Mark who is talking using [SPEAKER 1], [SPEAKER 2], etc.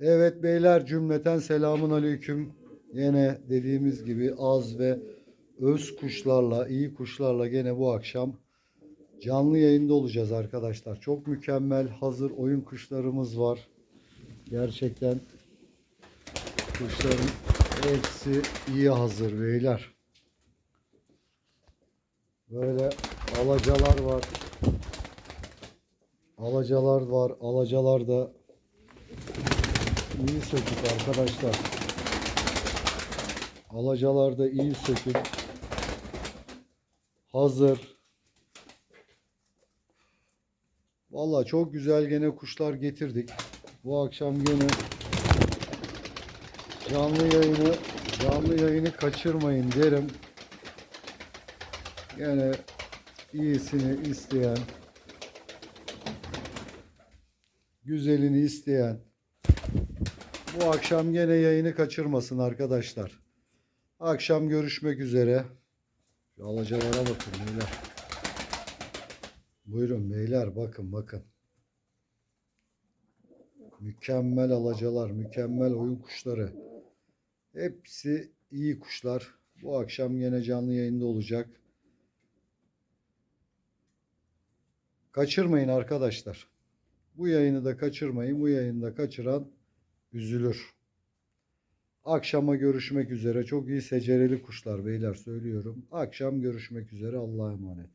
[SPEAKER 1] Evet beyler cümleten selamun aleyküm. Yine dediğimiz gibi az ve öz kuşlarla, iyi kuşlarla gene bu akşam canlı yayında olacağız arkadaşlar. Çok mükemmel hazır oyun kuşlarımız var. Gerçekten kuşların hepsi iyi hazır beyler. Böyle alacalar var. Alacalar var. Alacalar da iyi sökük arkadaşlar. Alacalar da iyi sökük. Hazır. Valla çok güzel gene kuşlar getirdik. Bu akşam gene canlı yayını canlı yayını kaçırmayın derim. Gene iyisini isteyen güzelini isteyen bu akşam gene yayını kaçırmasın arkadaşlar. Akşam görüşmek üzere. Şu alacalara bakın beyler. Buyurun beyler bakın bakın. Mükemmel alacalar, mükemmel oyun kuşları. Hepsi iyi kuşlar. Bu akşam yine canlı yayında olacak. Kaçırmayın arkadaşlar. Bu yayını da kaçırmayın. Bu yayını da kaçıran üzülür. Akşama görüşmek üzere. Çok iyi secereli kuşlar beyler söylüyorum. Akşam görüşmek üzere. Allah'a emanet.